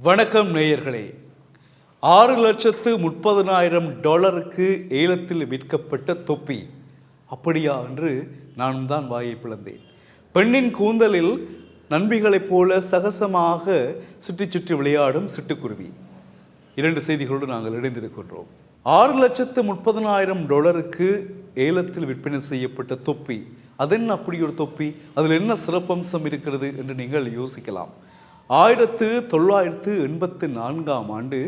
வணக்கம் நேயர்களே. ஆறு லட்சத்து முப்பதனாயிரம் டாலருக்கு ஏலத்தில் விற்கப்பட்ட தொப்பி. அப்படியா என்று நானும் தான் வாயை பிளந்தேன். பெண்ணின் கூந்தலில் நண்பிகளைப் போல சகசமாக சுற்றி சுற்றி விளையாடும் சிட்டுக்குருவி. இரண்டு செய்திகளோடு நாங்கள் இணைந்திருக்கின்றோம். ஆறு லட்சத்து முப்பதனாயிரம் டாலருக்கு ஏலத்தில் விற்பனை செய்யப்பட்ட தொப்பி. அதென்ன அப்படி ஒரு தொப்பி? அதில் என்ன சிறப்பம்சம் இருக்கிறது? என்று நீங்கள் யோசிக்கலாம். ஆயிரத்து தொள்ளாயிரத்து எண்பத்து நான்காம் ஆண்டு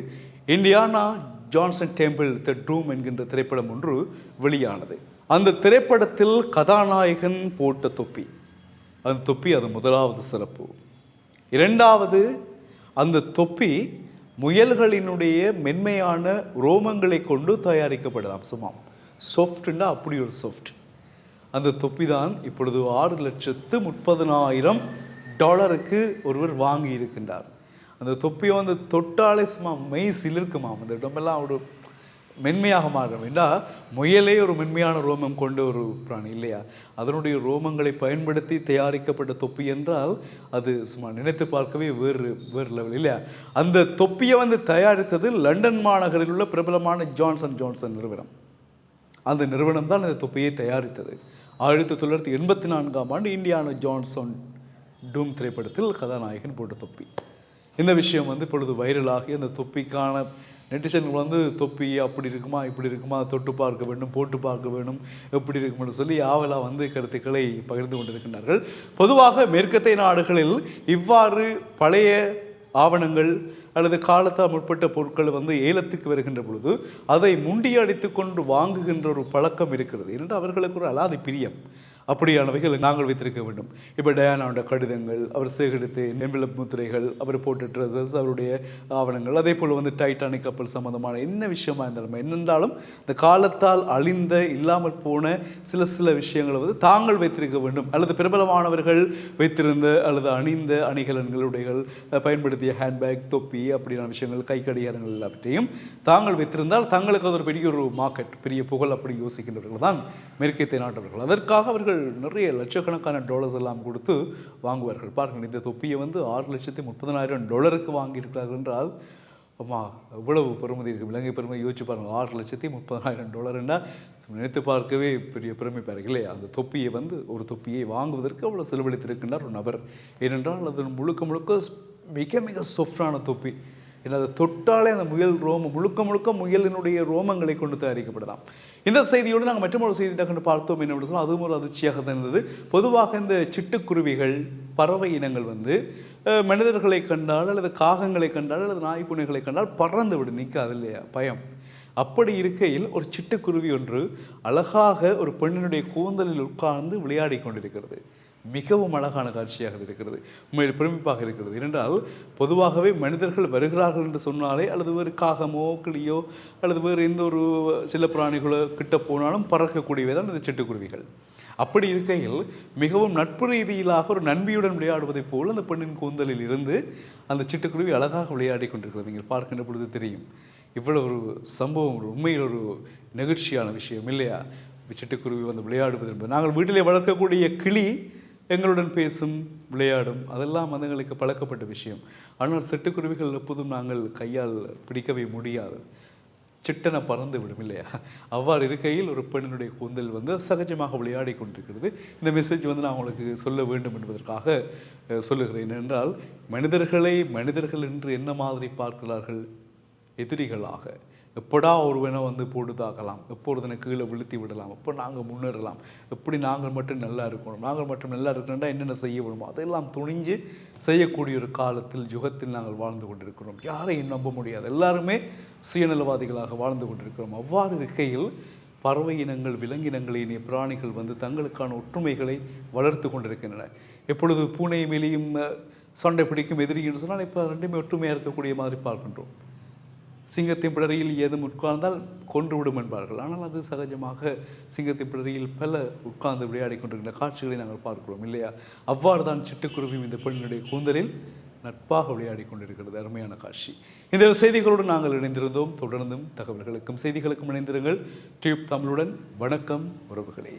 Indiana Jones temple the doom என்கின்ற திரைப்படம் ஒன்று வெளியானது. அந்த திரைப்படத்தில் கதாநாயகன் போட்ட தொப்பி. அந்த தொப்பி அது முதலாவது சிறப்பு. இரண்டாவது அந்த தொப்பி முயல்களினுடைய மென்மையான ரோமங்களை கொண்டு தயாரிக்கப்படுதாம் சும்மா சாஃப்ட்னா அப்படி ஒரு சாஃப்ட் அந்த தொப்பி தான் இப்பொழுது ஆறு லட்சத்து முப்பதினாயிரம் டாலருக்கு ஒருவர் வாங்கி இருக்கின்றார். அந்த தொப்பியை வந்து தொட்டாலே சும்மா மெய் சிலிருக்குமாம். அந்த இடமெல்லாம் ஒரு மென்மையாக மாறும். என்றால் முயலே ஒரு மென்மையான ரோமம் கொண்ட ஒரு பிராணி இல்லையா? அதனுடைய ரோமங்களை பயன்படுத்தி தயாரிக்கப்பட்ட தொப்பி என்றால் அது சும்மா நினைத்து பார்க்கவே வேறு வேறு லெவல் இல்லையா? அந்த தொப்பியை வந்து தயாரித்தது லண்டன் மாநகரில் உள்ள பிரபலமான ஜான்சன் ஜான்சன் நிறுவனம். அந்த நிறுவனம் தான் இந்த தொப்பியை தயாரித்தது. ஆயிரத்தி தொள்ளாயிரத்தி எண்பத்தி நான்காம் ஆண்டு இந்தியான ஜான்சன் டூம் திரைப்படத்தில் கதாநாயகன் போட்ட தொப்பி. இந்த விஷயம் வந்து இப்பொழுது வைரலாகி அந்த தொப்பிக்கான நெட்டிசன்கள் வந்து தொப்பி அப்படி இருக்குமா இப்படி இருக்குமா தொட்டு பார்க்க வேண்டும் போட்டு பார்க்க வேண்டும் எப்படி இருக்கும்னு சொல்லி ஆவலாக வந்து கருத்துக்களை பகிர்ந்து கொண்டிருக்கின்றார்கள். பொதுவாக மேற்கத்திய நாடுகளில் இவ்வாறு பழைய ஆவணங்கள் அல்லது காலத்தால் முற்பட்ட பொருட்கள் வந்து ஏலத்துக்கு வருகின்ற பொழுது அதை முண்டியடித்து கொண்டு வாங்குகின்ற ஒரு பழக்கம் இருக்கிறது. என்று அவர்களுக்கு ஒரு அலாதி பிரியம். அப்படியானவைகள் நாங்கள் வைத்திருக்க வேண்டும். இப்போ டயானாவோட கடிதங்கள் அவர் சேகரித்த நெம்பிளப் முத்திரைகள் அவர் போட்ட ட்ரெஸ்ஸஸ் அவருடைய ஆவணங்கள் அதே போல் வந்து டைட்டானிக் கப்பல் சம்மந்தமான என்ன விஷயமா இருந்தாலும் என்னென்றாலும் இந்த காலத்தால் அழிந்த இல்லாமல் போன சில சில விஷயங்களை வந்து தாங்கள் வைத்திருக்க வேண்டும். அல்லது பிரபலமானவர்கள் வைத்திருந்த அல்லது அணிந்த அணிகலன்களுடைகள் பயன்படுத்திய ஹேண்ட்பேக் தொப்பி அப்படியான விஷயங்கள் கை கடிகாரங்கள் எல்லாவற்றையும் தாங்கள் வைத்திருந்தால் தங்களுக்கு அது ஒரு பெரிய ஒரு மார்க்கெட் பெரிய புகழ் அப்படி யோசிக்கின்றவர்கள் தான் மேற்கத்திய நாட்டவர்கள் அதற்காக அவர்கள் நிறைய லட்சக்கணக்கான டாலர்ஸ் எல்லாம் கொடுத்து வாங்குவார்கள். பாருங்கள் இந்த தொப்பியை வந்து ஆறு லட்சத்தி முப்பதனாயிரம் டாலருக்கு வாங்கியிருக்கிறார்கள் என்றால் அம்மா எவ்வளவு பெருமதி இருக்குது இலங்கை பெருமை யோசிச்சு பாருங்கள் ஆறு லட்சத்தி முப்பதாயிரம் டாலர்னா நினைத்து பார்க்கவே பெரிய பெருமை பாருங்கள் இல்லையா? அந்த தொப்பியை வந்து ஒரு தொப்பியை வாங்குவதற்கு அவ்வளோ செலவழித்திருக்கின்றார் ஒரு நபர். ஏனென்றால் அது முழுக்க முழுக்க மிக மிக சொஃப்டான தொப்பி. எனது தொட்டாலே அந்த முயல் ரோமம் முழுக்க முழுக்க முயலினுடைய ரோமங்களை கொண்டு தயாரிக்கப்படலாம் இந்த செய்தியோடு நாங்கள் மற்றொரு செய்தி கண்டு பார்த்தோம் என்ன சொன்னால் அதுவும் ஒரு அதிர்ச்சியாக தான் இருந்தது. பொதுவாக இந்த சிட்டுக்குருவிகள் பறவை இனங்கள் வந்து மனிதர்களை கண்டால் அல்லது காகங்களை கண்டால் அல்லது நாய்ப்புனைகளை கண்டால் பறந்து விடு நிற்காது இல்லையா? பயம். அப்படி இருக்கையில் ஒரு சிட்டுக்குருவி ஒன்று அழகாக ஒரு பெண்ணினுடைய கூந்தலில் உட்கார்ந்து விளையாடி கொண்டிருக்கிறது. மிகவும் அழகான காட்சியாக இருக்கிறது. உண்மையில் பிரமிப்பாக இருக்கிறது. ஏனென்றால் பொதுவாகவே மனிதர்கள் வருகிறார்கள் என்று சொன்னாலே அல்லது வேறு காகமோ கிளியோ அல்லது வேறு எந்த ஒரு சில பிராணிகளோ கிட்ட போனாலும் பறக்கக்கூடியவை தான் இந்த சிட்டுக்குருவிகள். அப்படி இருக்கையில் மிகவும் நட்பு ரீதியிலாக ஒரு நன்மையுடன் விளையாடுவதைப் போல் அந்த பெண்ணின் கூந்தலில் இருந்து அந்த சிட்டுக்குருவி அழகாக விளையாடி கொண்டிருக்கிறது. நீங்கள் பார்க்கின்ற பொழுது தெரியும். இவ்வளவு ஒரு சம்பவம் ஒரு உண்மையில் ஒரு நெகிழ்ச்சியான விஷயம் இல்லையா? சிட்டுக்குருவி வந்து விளையாடுவது என்பது. நாங்கள் வீட்டிலே வளர்க்கக்கூடிய கிளி எங்களுடன் பேசும் விளையாடும் அதெல்லாம் வந்து எங்களுக்கு பழக்கப்பட்ட விஷயம். ஆனால் சிட்டுக்குருவிகள் எப்போதும் நாங்கள் கையால் பிடிக்கவே முடியாது. சிட்டனை பறந்து விடும் இல்லையா? அவ்வாறு இருக்கையில் ஒரு பெண்ணினுடைய கூந்தல் வந்து சகஜமாக விளையாடி கொண்டிருக்கிறது. இந்த மெசேஜ் வந்து நான் உங்களுக்கு சொல்ல வேண்டும் என்பதற்காக சொல்லுகிறேன் என்றால் மனிதர்களை மனிதர்கள் என்று என்ன மாதிரி பார்க்கிறார்கள்? எதிரிகளாக. எப்படா ஒருவனை வந்து போட்டு தாக்கலாம் கீழே விழுத்தி விடலாம்? எப்போ நாங்கள் முன்னேறலாம்? எப்படி நாங்கள் மட்டும் நல்லா இருக்கணும்? நாங்கள் மட்டும் நல்லா இருக்கணும்னா என்னென்ன செய்ய வேணுமோ அதெல்லாம் துணிஞ்சு செய்யக்கூடிய ஒரு காலத்தில் யுகத்தில் நாங்கள் வாழ்ந்து கொண்டிருக்கிறோம். யாரையும் நம்ப முடியாது. எல்லாருமே சுயநலவாதிகளாக வாழ்ந்து கொண்டிருக்கிறோம். அவ்வாறு இருக்கையில் பறவை இனங்கள் விலங்கினங்கள் இனிய பிராணிகள் வந்து தங்களுக்கான ஒற்றுமைகளை வளர்த்து கொண்டிருக்கின்றன. எப்பொழுது பூனை மேலேயும் சண்டை பிடிக்கும் எதிரின்னு சொன்னால் இப்போ ரெண்டுமே ஒற்றுமையாக இருக்கக்கூடிய மாதிரி பார்க்கின்றோம். சிங்கத்தின் பிடரியில் ஏதும் உட்கார்ந்தால் கொன்று விடும் என்பார்கள். ஆனால் அது சகஜமாக சிங்கத்தின் பிடரியில் பல உட்கார்ந்து விளையாடி கொண்டிருக்கின்ற காட்சிகளை நாங்கள் பார்க்கிறோம் இல்லையா? அவ்வாறு தான் சிட்டுக்குருவி இந்த பெண்ணுடைய கூந்தலில் நட்பாக விளையாடி கொண்டிருக்கிறது. அருமையான காட்சி. இந்த செய்திகளோடு நாங்கள் இணைந்திருந்தோம். தொடர்ந்தும் தகவல்களுக்கும் செய்திகளுக்கும் இணைந்திருங்கள். டியூப் தமிழுடன் வணக்கம் உறவுகளே.